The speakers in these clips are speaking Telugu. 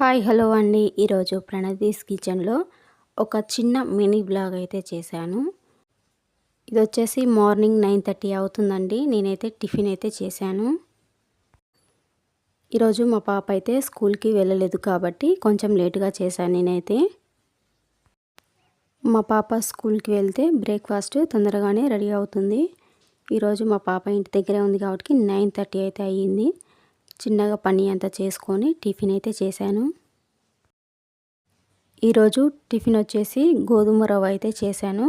హాయ్ హలో అండి. ఈరోజు ప్రణదీస్ కిచెన్లో ఒక చిన్న మినీ బ్లాగ్ అయితే చేశాను. ఇది వచ్చేసి మార్నింగ్ నైన్ థర్టీ అవుతుందండి. నేనైతే టిఫిన్ అయితే చేశాను. ఈరోజు మా పాప అయితే స్కూల్కి వెళ్ళలేదు కాబట్టి కొంచెం లేటుగా చేశాను నేనైతే. మా పాప స్కూల్కి వెళ్తే బ్రేక్ఫాస్ట్ తొందరగానే రెడీ అవుతుంది. ఈరోజు మా పాప ఇంటి దగ్గరే ఉంది కాబట్టి నైన్ థర్టీ అయితే అయ్యింది. చిన్నగా పని అంతా చేసుకొని టిఫిన్ అయితే చేశాను. ఈరోజు టిఫిన్ వచ్చేసి గోధుమ రవ్వ అయితే చేశాను.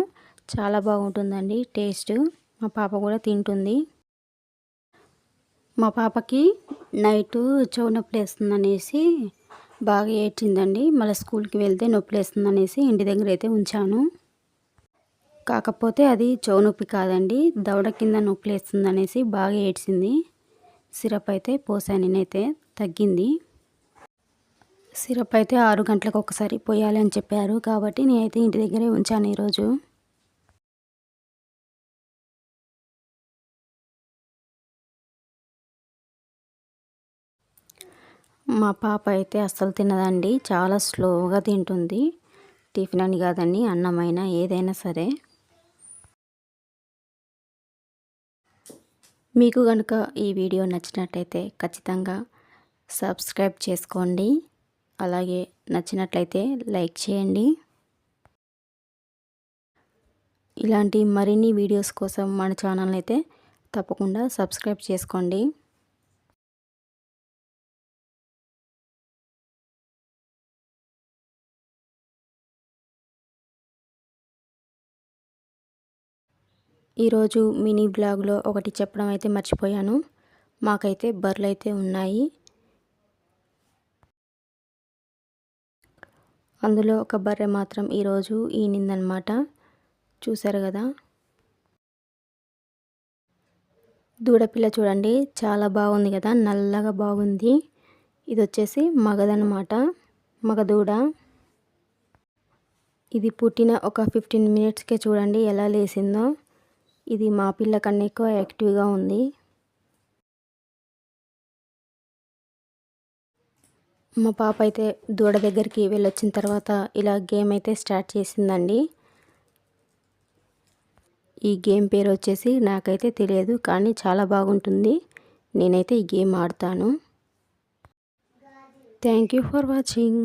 చాలా బాగుంటుందండి టేస్ట్. మా పాప కూడా తింటుంది. మా పాపకి నైట్ చెవు నొప్పి వేస్తుందనేసి బాగా ఏడ్చిందండి. మళ్ళీ స్కూల్కి వెళ్తే నొప్పి వేస్తుందనేసి ఇంటి దగ్గర అయితే ఉంచాను. కాకపోతే అది చెవు నొప్పి కాదండి దవడ కింద నొప్పి వేస్తుందనేసి బాగా ఏడ్చింది. సిరప్ అయితే పోసాను నేనైతే తగ్గింది. సిరప్ అయితే ఆరు గంటలకు ఒకసారి పోయాలి అని చెప్పారు. కాబట్టి నేనైతే ఇంటి దగ్గరే ఉంచాను ఈరోజు. మా పాప అయితే అస్సలు తినదండి. చాలా స్లోగా తింటుంది. టిఫిన్ అని కాదండి అన్నమైనా ఏదైనా సరే. మీకు కనుక ఈ వీడియో నచ్చినట్లయితే ఖచ్చితంగా సబ్స్క్రైబ్ చేసుకోండి. అలాగే నచ్చినట్లయితే లైక్ చేయండి. ఇలాంటి మరిన్ని వీడియోస్ కోసం మన ఛానల్ అయితే తప్పకుండా సబ్స్క్రైబ్ చేసుకోండి. ఈరోజు మినీ బ్లాగ్లో ఒకటి చెప్పడం అయితే మర్చిపోయాను. మాకైతే బర్రెలు అయితే ఉన్నాయి. అందులో ఒక బర్రె మాత్రం ఈరోజు ఈనిందనమాట. చూసారు కదా? దూడపిల్ల చూడండి చాలా బాగుంది కదా? నల్లగా బాగుంది. ఇది వచ్చేసి మగదనమాట. మగదూడ. ఇది పుట్టిన ఒక ఫిఫ్టీన్ మినిట్స్కే చూడండి ఎలా లేసిందో. ఇది మా పిల్ల కన్నా ఎక్కువ యాక్టివ్గా ఉంది. మా పాప అయితే దూడ దగ్గరికి వెళ్ళొచ్చిన తర్వాత ఇలా గేమ్ అయితే స్టార్ట్ చేసిందండి. ఈ గేమ్ పేరు వచ్చేసి నాకైతే తెలియదు కానీ చాలా బాగుంటుంది. నేనైతే ఈ గేమ్ ఆడతాను. Thank you for watching.